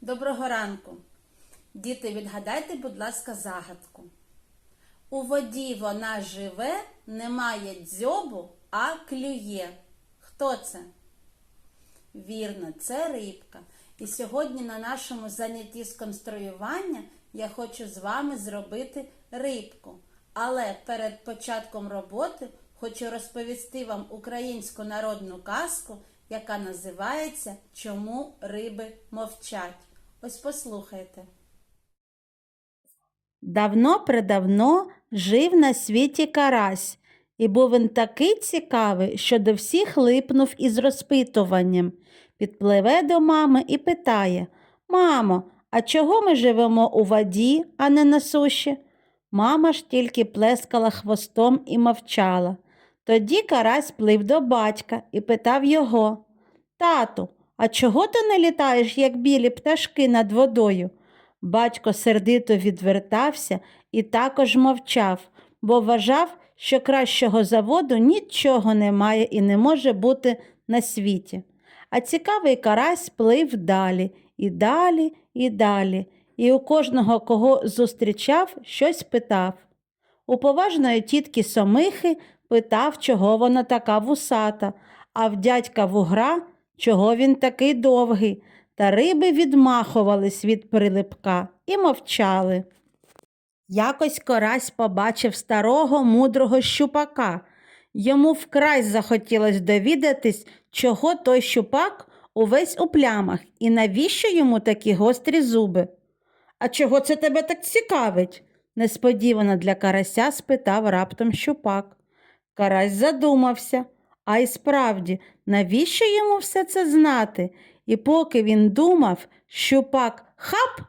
Доброго ранку. Діти, відгадайте, будь ласка, загадку. У воді вона живе, не має дзьобу, а клює. Хто це? Вірно, це рибка. І сьогодні на нашому занятті з конструювання я хочу з вами зробити рибку. Але перед початком роботи хочу розповісти вам українську народну казку, яка називається Чому риби мовчать. Ось послухайте. Давно-предавно жив на світі карась, і був він такий цікавий, що до всіх липнув із розпитуванням. Підпливе до мами і питає Мамо, а чого ми живемо у воді, а не на суші? Мама ж тільки плескала хвостом і мовчала. Тоді карась плив до батька і питав його Тату, а чого ти не літаєш, як білі пташки над водою? Батько сердито відвертався і також мовчав, бо вважав, що кращого заводу нічого немає і не може бути на світі. А цікавий карась плив далі, і далі, і далі, і у кожного, кого зустрічав, щось питав. У поважної тітки Сомихи питав, чого вона така вусата, а в дядька вугра, чого він такий довгий, та риби відмахувались від прилипка і мовчали. Якось карась побачив старого мудрого щупака. Йому вкрай захотілось довідатись, чого той щупак увесь у плямах і навіщо йому такі гострі зуби. А чого це тебе так цікавить? несподівано для карася спитав раптом щупак. Карась задумався, а й справді, навіщо йому все це знати? І поки він думав, щупак хап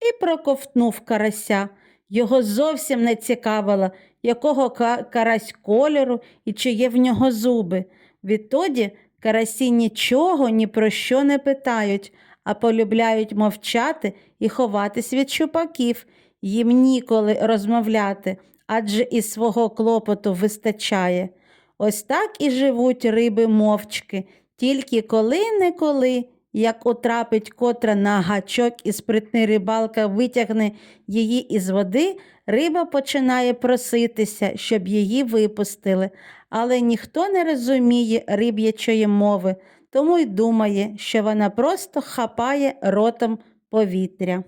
і проковтнув карася. Його зовсім не цікавило, якого карась кольору і чи є в нього зуби. Відтоді карасі нічого ні про що не питають, а полюбляють мовчати і ховатись від щупаків. Їм ніколи розмовляти, адже і свого клопоту вистачає. Ось так і живуть риби мовчки, тільки коли-неколи, як утрапить котра на гачок і спритний рибалка витягне її із води, риба починає проситися, щоб її випустили, але ніхто не розуміє риб'ячої мови, тому й думає, що вона просто хапає ротом повітря.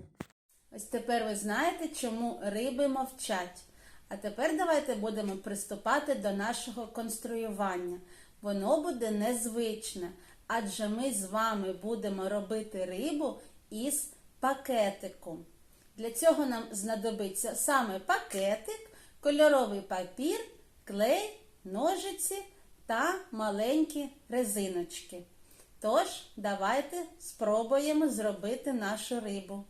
Ось тепер ви знаєте, чому риби мовчать. А тепер давайте будемо приступати до нашого конструювання. Воно буде незвичне, адже ми з вами будемо робити рибу із пакетику. Для цього нам знадобиться саме пакетик, кольоровий папір, клей, ножиці та маленькі резиночки. Тож, давайте спробуємо зробити нашу рибу.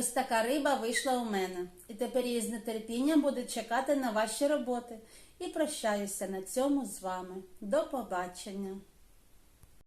Ось така риба вийшла у мене. І тепер її з нетерпінням буду чекати на ваші роботи. І прощаюся на цьому з вами. До побачення!